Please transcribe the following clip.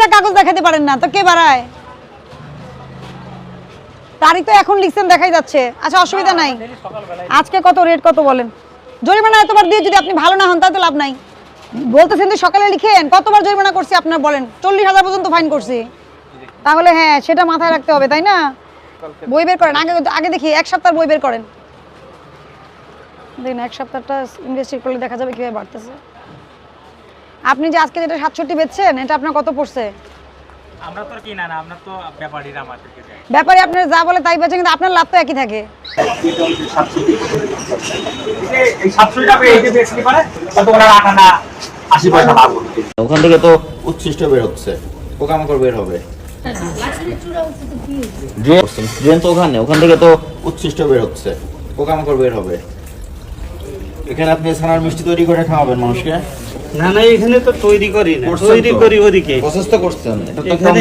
একটা কাগজ দেখাতে পারেন না, তো কে বাড়ায়? তারিখ তো এখন লিখছেন, দেখাই যাচ্ছে। আচ্ছা অসুবিধা নাই। আজকে কত রেট কত বলেন? জরিমানা এতবার দিয়ে যদি আপনি ভালো না হন, তাহলে লাভ নাই। বলতেছেন যে সকালে লিখেন, কতবার জরিমানা করছি আপনার বলেন? চল্লিশ হাজার পর্যন্ত ফাইন করছি। তাহলে হ্যাঁ সেটা মাথায় রাখতে হবে, তাই না? বই বের করেন, আগে আগে দেখি, এক সপ্তাহ বই বের করেন। দেখুন, এক সপ্তাহটা ইনভেস্টিগেট করলে দেখা যাবে কীভাবে বাড়তেছে। আপনি যে আজকে যেটা সাতষট্টি বেচছেন এটা আপনার কত পড়ছে? আমরা তো কিনা না আমরা তো ব্যাপারীরা আমাদেরকে দেয়। ব্যাপারে আপনার যা বলে তাই বেচেন কিন্তু আপনার লাভ তো একই থাকে। ওখান থেকে তো উচ্ছিষ্ট বের হচ্ছে পোকামাকড় বের হবে। ড্রেন তো ওখানে ওখান থেকে তো উচ্ছিষ্ট বের হচ্ছে পোকামাকড় বের হবে। এখানে আপনি ছানার মিষ্টি তৈরি করে খাওয়াবেন মানুষকে। না না এখানে তো তৈরি করি না। তৈরি করি ওদিকে। অসুস্থ করছে করছেন